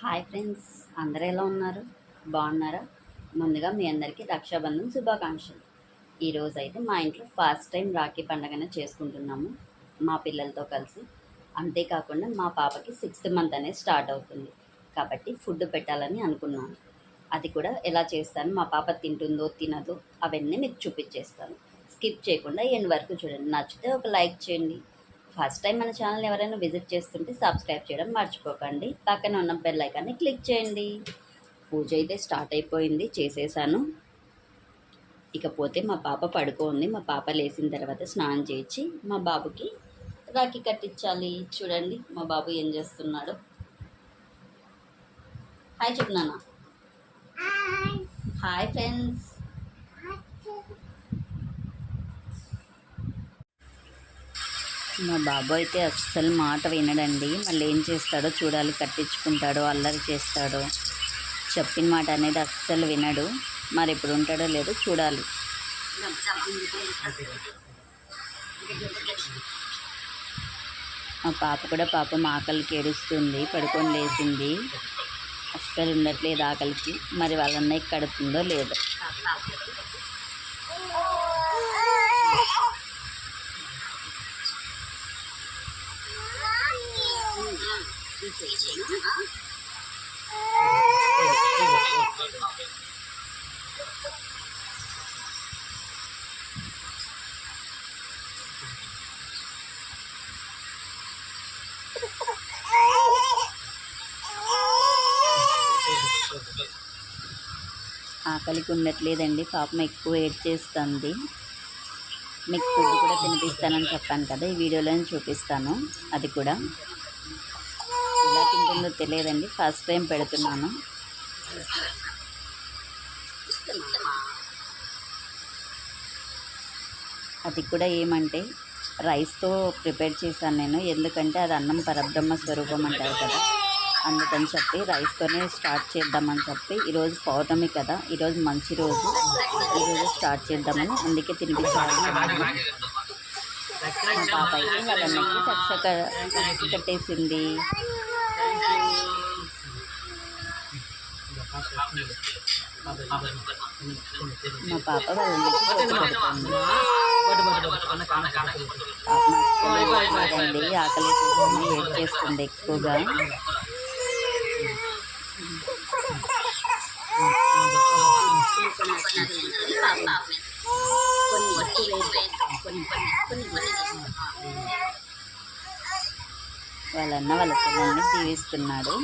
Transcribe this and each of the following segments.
Hi friends అందరు ఎలా ఉన్నారు? బాగున్నారా? ముందుగా మీ అందరికీ రక్షాబంధన్ శుభాకాంక్షలు. ఈరోజు అయితే మా ఇంట్లో ఫస్ట్ టైం రాఖీ పండగనే చేసుకుంటున్నాము మా పిల్లలతో కలిసి. అంతేకాకుండా మా పాపకి సిక్స్త్ మంత్ అనేది స్టార్ట్ అవుతుంది. కాబట్టి ఫుడ్ పెట్టాలని అనుకున్నాను. అది కూడా ఎలా చేస్తాను మా పాప తింటుందో తినదో అవన్నీ మీకు చూపించేస్తాను. స్కిప్ చేయకుండా ఎండ్ వరకు చూడండి. నచ్చితే ఒక లైక్ చేయండి. ఫస్ట్ టైం మన ఛానల్ ఎవరైనా విజిట్ చేస్తుంటే సబ్స్క్రైబ్ చేయడం మర్చిపోకండి. పక్కన ఉన్న బెల్ ఐకాన్ని క్లిక్ చేయండి. పూజ అయితే స్టార్ట్ అయిపోయింది చేసేసాను. ఇకపోతే మా పాప పడుకోంది. మా పాప లేచిన తర్వాత స్నానం చేయించి మా బాబుకి రాఖీ కట్టించాలి. చూడండి మా బాబు ఏం చేస్తున్నాడు? హాయ్ చెప్తున్నానా హాయ్ ఫ్రెండ్స్. మా బాబు అయితే అస్సలు మాట వినడండి. మళ్ళీ ఏం చేస్తాడో చూడాలి. కట్టించుకుంటాడో అల్లరి చేస్తాడో. చెప్పిన మాట అనేది అస్సలు వినడు. మరి ఎప్పుడు ఉంటాడో లేదో చూడాలి. మా పాప కూడా పాపం ఆకలికి ఏడుస్తుంది. పడుకొని లేచింది. అస్సలు ఉండట్లేదు ఆకలికి. మరి వాళ్ళ అన్నయ్యకి కడుతుందో లేదో. ఆకలికి ఉండట్లేదండి. పాపం ఎక్కువ వెయిట్ చేస్తుంది. మీకు ఫుడ్ కూడా తినిపిస్తానని చెప్పాను కదా ఈ వీడియోలో చూపిస్తాను. అది కూడా. ఉంటుందో తెలియదండి. ఫస్ట్ టైం పెడుతున్నాను. అది కూడా ఏమంటే రైస్తో ప్రిపేర్ చేశాను నేను. ఎందుకంటే అది అన్నం పరబ్రహ్మ స్వరూపం అంటారు కదా. అందుకని చెప్పి రైస్తోనే స్టార్ట్ చేద్దామని చెప్పి ఈరోజు పౌర్ణమి కదా. ఈరోజు మంచి రోజు. ఈరోజు స్టార్ట్ చేద్దామని అందుకే తినిపించాలని మా పాప అయితే వాళ్ళ అన్నకి కట్టేసింది మా పాప వాళ్ళండి ఆకలి ఏం చేస్తుంది ఎక్కువగా వాళ్ళన్న వాళ్ళ పిల్లల్ని దీవిస్తున్నాడు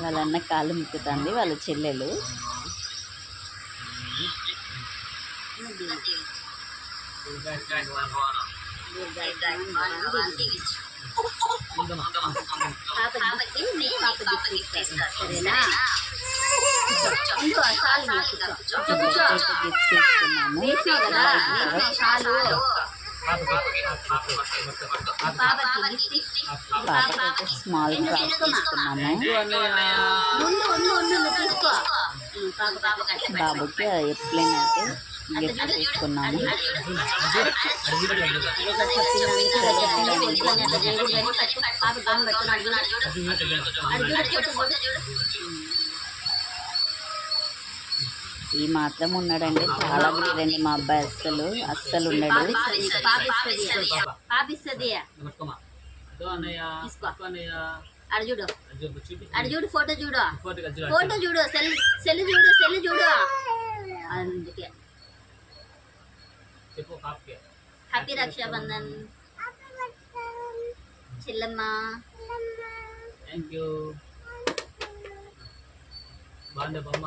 వాళ్ళన్న కాళ్ళు ముక్కుతుంది వాళ్ళ చెల్లెలు. గిఫ్ట్ తీసుకున్నాము పాపకైతే స్మాల్ క్రాఫ్ట్ తీసుకున్నాము బాబుకి ఎప్పుడైనా అయితే గిఫ్ట్ తీసుకున్నాము. ఈ మాత్రం ఉన్నాడండి. చాలా లేదండి మా అబ్బాయి అస్సలు అస్సలు ఉండడు పాపిస్తుంది అడు చూడు. అడు చూడు ఫోటో చూడు. ఫోటో చూడు. సెల్ సెల్ చూడు సెల్ చూడు. అందుకే. హ్యాపీ రక్షాబంధన్. చెల్లమ్మ. థ్యాంక్ యూ బాగుందా బొమ్మ?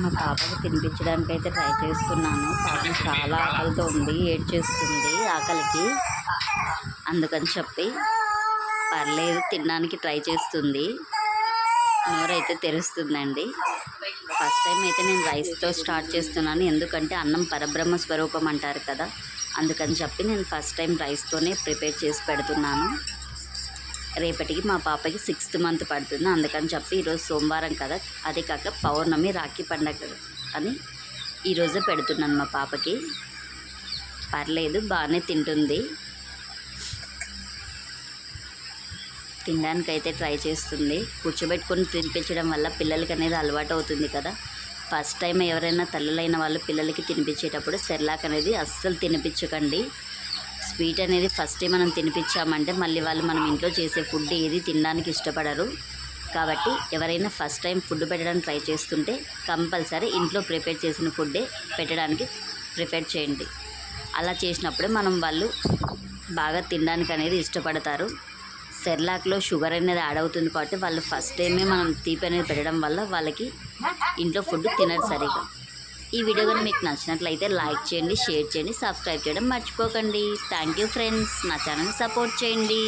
మా పాపకు తినిపించడానికి అయితే ట్రై చేస్తున్నాను. పాపం చాలా ఆకలితో ఉంది ఏడ్చేస్తుంది ఆకలికి. అందుకని చెప్పి పర్లేదు తినడానికి ట్రై చేస్తుంది. నోరైతే తెరుస్తుందండి. ఫస్ట్ టైం అయితే నేను రైస్తో స్టార్ట్ చేస్తున్నాను. ఎందుకంటే అన్నం పరబ్రహ్మ స్వరూపం అంటారు కదా. అందుకని చెప్పి నేను ఫస్ట్ టైం రైస్తోనే ప్రిపేర్ చేసి పెడుతున్నాను. రేపటికి మా పాపకి సిక్స్త్ మంత్ పడుతుంది. అందుకని చెప్పి ఈరోజు సోమవారం కదా. అదే కాక పౌర్ణమి రాఖీ పండగ అని ఈరోజే పెడుతున్నాను మా పాపకి. పర్లేదు బాగానే తింటుంది. తినడానికైతే ట్రై చేస్తుంది. కూర్చోబెట్టుకొని తినిపించడం వల్ల పిల్లలకి అనేది అలవాటు అవుతుంది కదా. ఫస్ట్ టైం ఎవరైనా తల్లులైన వాళ్ళు పిల్లలకి తినిపించేటప్పుడు సెర్లాక్ అనేది అస్సలు తినిపించకండి. స్వీట్ అనేది ఫస్ట్ టైం మనం తినిపించామంటే మళ్ళీ వాళ్ళు మనం ఇంట్లో చేసే ఫుడ్ ఏది తినడానికి ఇష్టపడరు. కాబట్టి ఎవరైనా ఫస్ట్ టైం ఫుడ్ పెట్టడానికి ట్రై చేస్తుంటే కంపల్సరీ ఇంట్లో ప్రిపేర్ చేసిన ఫుడ్డే పెట్టడానికి ప్రిపేర్ చేయండి. అలా చేసినప్పుడే మనం వాళ్ళు బాగా తినడానికి అనేది ఇష్టపడతారు. సెర్లాక్లో షుగర్ అనేది యాడ్ అవుతుంది కాబట్టి వాళ్ళు ఫస్ట్ టైమే మనం తీపి అనేది పెట్టడం వల్ల వాళ్ళకి ఇంట్లో ఫుడ్ తినరు సరిగా. ఈ వీడియో కానీ మీకు నచ్చినట్లయితే లైక్ చేయండి షేర్ చేయండి సబ్స్క్రైబ్ చేయడం మర్చిపోకండి. థ్యాంక్ యూ ఫ్రెండ్స్ నా ఛానల్ సపోర్ట్ చేయండి.